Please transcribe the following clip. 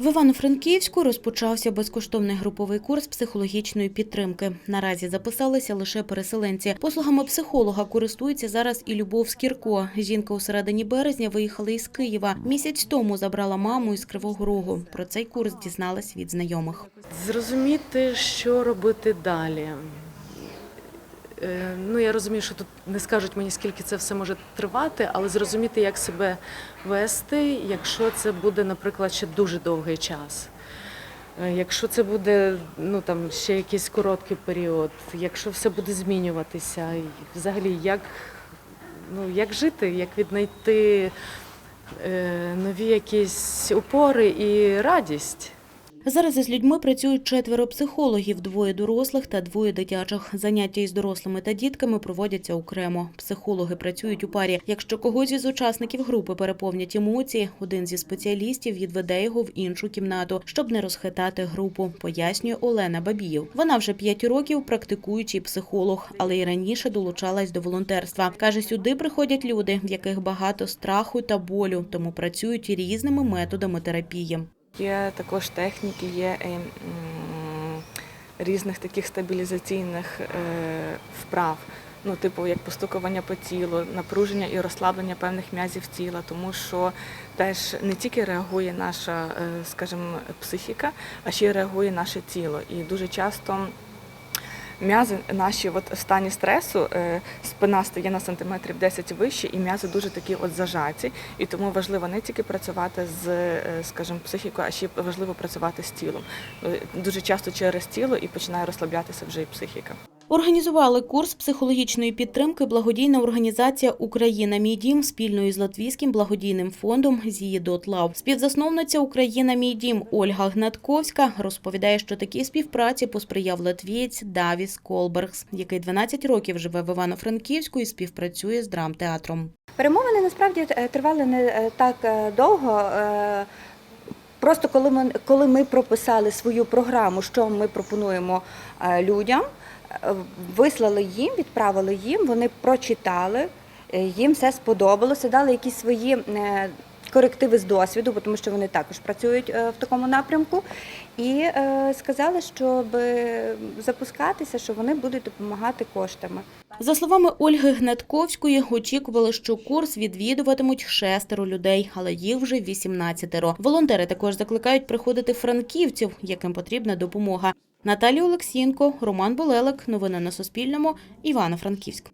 В Івано-Франківську розпочався безкоштовний груповий курс психологічної підтримки. Наразі записалися лише переселенці. Послугами психолога користується зараз і Любов Скірко. Жінка у середині березня виїхала із Києва. Місяць тому забрала маму із Кривого Рогу. Про цей курс дізналась від знайомих. Зрозуміти, що робити далі. Е, Ну, я розумію, що тут не скажуть мені, скільки це все може тривати, але зрозуміти, як себе вести, якщо це буде, наприклад, ще дуже довгий час. Е, Якщо це буде ну, там, ще якийсь короткий період, якщо все буде змінюватися, взагалі, як, ну, як жити, як віднайти е, нові якісь опори і радість. Зараз із людьми працюють четверо психологів, двоє дорослих та двоє дитячих. Заняття із дорослими та дітками проводяться окремо. Психологи працюють у парі. Якщо когось із учасників групи переповнять емоції, один зі спеціалістів відведе його в іншу кімнату, щоб не розхитати групу, пояснює Олена Бабіїв. Вона вже п'ять років практикуючий психолог, але й раніше долучалась до волонтерства. Каже, сюди приходять люди, в яких багато страху та болю, тому працюють різними методами терапії. Є також техніки, є е, різних таких стабілізаційних е, вправ. Ну, типу, як постукування по тілу, напруження і розслаблення певних м'язів тіла, тому що теж не тільки реагує наша, е, скажімо, психіка, а ще й реагує наше тіло. І дуже часто м'язи наші от в стані стресу, е, спина стає на сантиметрів 10 вище, і м'язи дуже такі от зажаті. І тому важливо не тільки працювати з, е, скажімо, психікою, а ще важливо працювати з тілом. Е, Дуже часто через тіло і починає розслаблятися вже і психіка. Організували курс психологічної підтримки благодійна організація Україна Мій дім спільно із Латвійським благодійним фондом «Зії Лав. Співзасновниця Україна Мій дім Ольга Гнатковська розповідає, що такій співпраці посприяв латвієць Давіс Колбергс, який 12 років живе в Івано-Франківську і співпрацює з драмтеатром. Перемовини насправді е, тривали не е, так е, довго. Просто коли ми, коли ми прописали свою програму, що ми пропонуємо людям, вислали їм, відправили їм, вони прочитали, е, їм все сподобалося, дали якісь свої е, корективи з досвіду, тому що вони також працюють е, в такому напрямку, і сказали, щоб запускатися, що вони будуть допомагати коштами. За словами Ольги Гнатковської, очікували, що курс відвідуватимуть шестеро людей, але їх вже 18. Волонтери також закликають приходити франківців, яким потрібна допомога. Наталія Олексієнко, Роман Болелик. Новини на Суспільному. Івано-Франківськ.